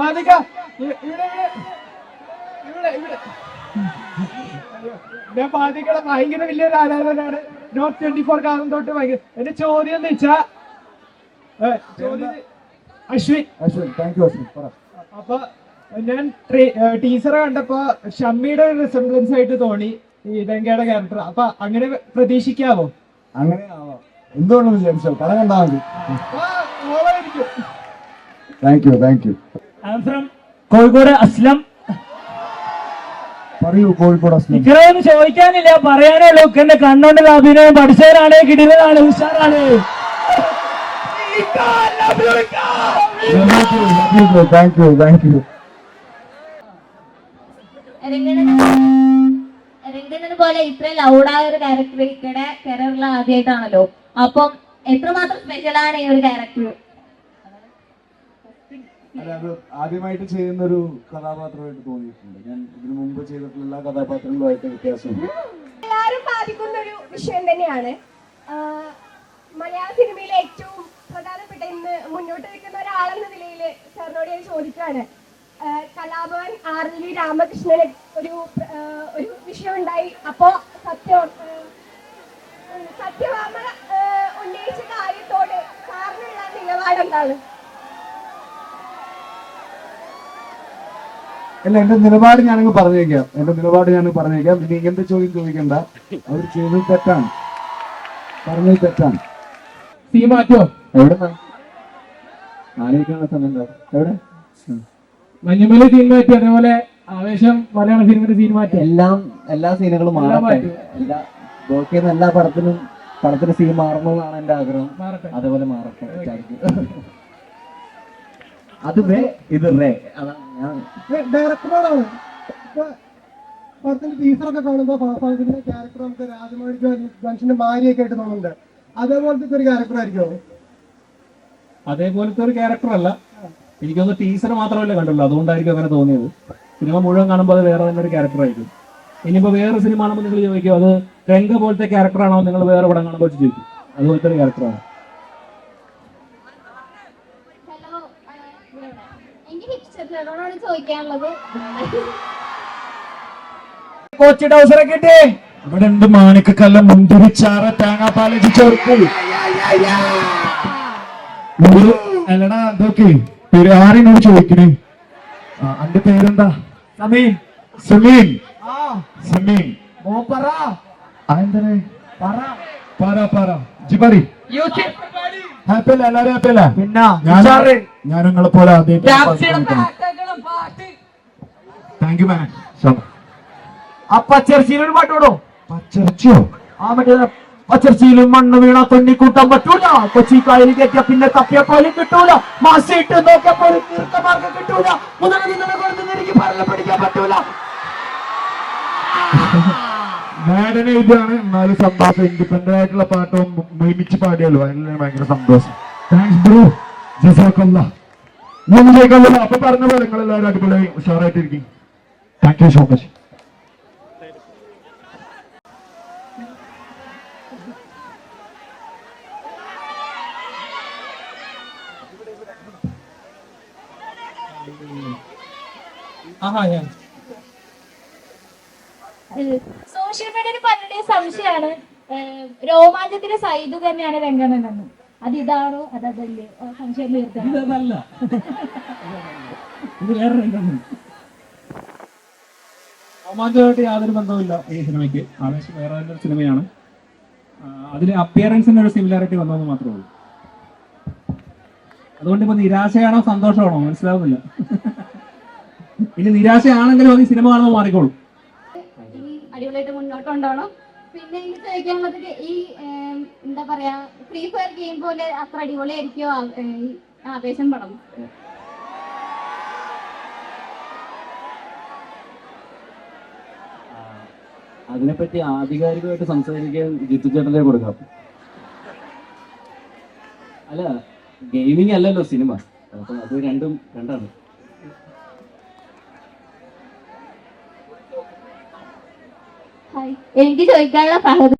E- ഇവിടെ ഇവിടെ. ഇവിടെ ഞാൻ ബാധികളെ ഭയങ്കര വലിയൊരു ആരാധനയാണ്. നോട്ട് ട്വന്റി ഫോർ കാലം തൊട്ട് ഭയങ്കര എന്റെ ചോദ്യം എന്ന് വെച്ചാ ചോദ്യം Ashwin. Ashwin thank you Ashwin. അപ്പൊ ഞാൻ ടീച്ചറെ കണ്ടപ്പോ ഷമ്മിയുടെ ഒരു റിസംബ്ലൻസ് ആയിട്ട് തോന്നി ഈ ലങ്കയുടെ ക്യാരക്ടർ അപ്പൊ അങ്ങനെ പ്രതീക്ഷിക്കാവോ? അങ്ങനെ ആവാം. എന്തുകൊണ്ടെന്ന് വിചാരിച്ചോ? പടം മതി. Thank you thank you you from Kozhikode Aslam. പറയൂ കോഴിക്കോട് അസ്ലം. ഇക്കറൊന്നും ചോദിക്കാനില്ല പറയാനേ ഉള്ളൂ. എന്റെ കണ്ണുണ്ട് അഭിനയം പഠിച്ചവരാണ് കിടിലനാണ് ഉഷാറാണ്. താങ്ക് യു താങ്ക് യു രംഗണ്ണനെ പോലെ ഇത്ര ലൗഡായ ഒരു ക്യാരക്ടർ ഇക്കടെ കരിയറിൽ ആദ്യമായിട്ടാണല്ലോ അപ്പം എത്രമാത്രം സ്പെഷ്യലാണ് ഈ ഒരു ക്യാരക്ടർ അല്ല ആദ്യമായിട്ട് ചെയ്യുന്ന ഒരു കഥാപാത്രമായിട്ട് തോന്നിയിട്ടുണ്ട്. ഞാൻ ഇതിനു മുമ്പ് ചെയ്തിട്ടുള്ള എല്ലാ കഥാപാത്രങ്ങളുമായിട്ട് വ്യത്യാസമുണ്ട്. എല്ലാവരും ബാധിക്കുന്ന ഒരു വിഷയം തന്നെയാണ്. മലയാള സിനിമയിലെ ഏറ്റവും പ്രധാനപ്പെട്ട ഇന്ന് മുന്നോട്ട് നിൽക്കുന്ന ഒരാളെന്ന നിലയിൽ സാറിനോട് ഞാൻ ചോദിക്കുകയാണ്. കലാഭവൻ ആർ എൽ വി രാമകൃഷ്ണന് ഒരു ഒരു വിഷയം ഉണ്ടായി അപ്പോ സത്യം സത്യവാമ ഉന്നയിച്ച കാര്യത്തോട് സാറിനുള്ള നിലപാട് അല്ല എന്റെ നിലപാട് ഞാനങ്ങ് പറഞ്ഞേക്കാം. എന്റെ നിലപാട് ഞാൻ പറഞ്ഞേക്കാം. ഇനി ഇങ്ങനത്തെ ചോദ്യം ചോദിക്കണ്ട. അവർ ചെയ്തത് തെറ്റാണ്. പറഞ്ഞത് തെറ്റാണ്. സീ മാറ്റോ? എവിടെ ആലോചിക്കാനുള്ള സമയം? എവിടെ? മഞ്ഞുമല സീൻ മാറ്റി അതേപോലെ ആവേശം മലയാള സിനിമയുടെ സീൻ മാറ്റി. എല്ലാം എല്ലാ സീനുകളും മാറട്ടെ. എല്ലാ ചെയ്യുന്ന എല്ലാ പടത്തിനും പടത്തിന് സീൻ മാറണമെന്നാണ് എന്റെ ആഗ്രഹം. അതേപോലെ മാറട്ടെ. അത് വേ ഇത് റേ. ഡയറക്ടറോടാണ്. പടത്തിന്റെ ടീച്ചറൊക്കെ കാണുമ്പോ ഫാഫാസിന്റെ ക്യാരക്ടർ നമുക്ക് രാജമൗഴി മനുഷ്യന്റെ ഭാര്യയൊക്കെ ആയിട്ട് തോന്നുന്നുണ്ട്. അതേപോലത്തെ ഒരു ക്യാരക്ടർ ആയിരിക്കും? അതേപോലത്തെ ഒരു ക്യാരക്ടർ അല്ല. എനിക്കൊന്ന് ടീച്ചർ മാത്രമല്ലേ കണ്ടുള്ളൂ. അതുകൊണ്ടായിരിക്കും അങ്ങനെ തോന്നിയത്. സിനിമ മുഴുവൻ കാണുമ്പോൾ അത് വേറെ തന്നെ ഒരു ക്യാരക്ടർ ആയിരിക്കും. ഇനിയിപ്പോ വേറെ സിനിമ ആണെന്ന് നിങ്ങൾ ചോദിക്കും അത് രംഗ പോലത്തെ ക്യാരക്ടർ ആണോ നിങ്ങൾ വേറെ പടം കാണുമ്പോൾ ചോദിക്കും. അതുപോലത്തെ ഒരു ക്യാരക്ടറാണ് എനിക്ക് ഹിപ്സ്റ്ററിനോടാണ് ചോദിക്കാനുള്ളത്? കൊച്ചി ടൗസറൊക്കെ ഇട്ടേ. ഇവിടെ ഉണ്ട് മാണിക്കല്ല മുന്തിരിച്ചാറ തേങ്ങാപ്പാലി ചേർക്കൂ. അല്ലടാ അതൊക്കെ ആരെന്നോട് ചോദിക്കണേ? അന്റെ പേരെന്താ? സമീൻ. സമീൻ. സമീൻ. പറ. പറ. പറ ജി പറ ഹാപ്പി അല്ല ഹാപ്പി അല്ല പിന്നെ ഞാൻ നിങ്ങളെ പോലെ താങ്ക് യു മാൻ ആ പച്ചർച്ചിയോ ആ മറ്റേ പച്ചർച്ചിയിലും മണ്ണ് വീണ തൊണ്ണി കൂട്ടാൻ പറ്റൂല. കൊച്ചി കായലിൽ കയറ്റിയ പിന്നെ തപ്പിയപ്പോലും കിട്ടൂല. മാസിട്ട് നോക്കിയപ്പോലും തീർത്ഥമാർഗം കിട്ടൂല. മുതൽ നിന്നെ പറഞ്ഞ പിടിക്കാൻ പറ്റൂല. മാഡൻ എഴുതിയാണ്. എന്നാലും സന്തോഷം. ഇൻഡിപെൻഡന്റ് ആയിട്ടുള്ള പാട്ടും ഒരുമിച്ച് പാടിയല്ലോ എനിക്ക് ഭയങ്കര സന്തോഷം. Thanks bro ജസാക്കല്ല. മുന്നിലേക്കല്ല അപ്പൊ പറഞ്ഞ പോലെ നിങ്ങൾ എല്ലാവരും അടിപൊളിയായി ഉഷാറായിട്ടിരിക്കും. Thank you so much social മീഡിയയിൽ പലരുടെയും സംശയമാണ്. രോമാഞ്ചത്തിന്റെ സൈഡ് തന്നെയാണ് രംഗണെന്ന് അത് ഇതാണോ? അത് അതല്ലേ? സംശയം രംഗമാണ്. രോമാഞ്ചമായിട്ട് യാതൊരു ബന്ധവുമില്ല ഈ സിനിമയ്ക്ക്. ആവേശം വേറെ ഒരു സിനിമയാണ്. അതിലെ അപ്പിയറൻസിന് ഒരു സിമിലാരിറ്റി വന്നതെന്ന് മാത്രമേ ഉള്ളൂ. അതുകൊണ്ട് ഇപ്പൊ നിരാശയാണോ സന്തോഷമാണോ? മനസ്സിലാവുന്നില്ല. ഇനി നിരാശയാണെങ്കിലും അത് സിനിമ കാണുമ്പോൾ മാറിക്കോളും. കൊണ്ടുപോകണം പിന്നെ എനിക്ക് ചോദിക്കാനുള്ളത് ഈ എന്താ പറയാ ഫ്രീ ഫയർ ഗെയിം പോലെ അത്ര അടിപൊളി ആ- ഏ, ഈ ആവേശം പടം? അതിനെപ്പറ്റി ആധികാരികമായിട്ട് സംസാരിക്കാൻ ജിത്തു ചേട്ടനെ കൊടുക്കാം. അല്ല ഗെയിമിംഗ് അല്ലല്ലോ സിനിമ. അപ്പൊ അത് രണ്ടും രണ്ടാണ്. എനിക്ക് ചോദിക്കാനുള്ള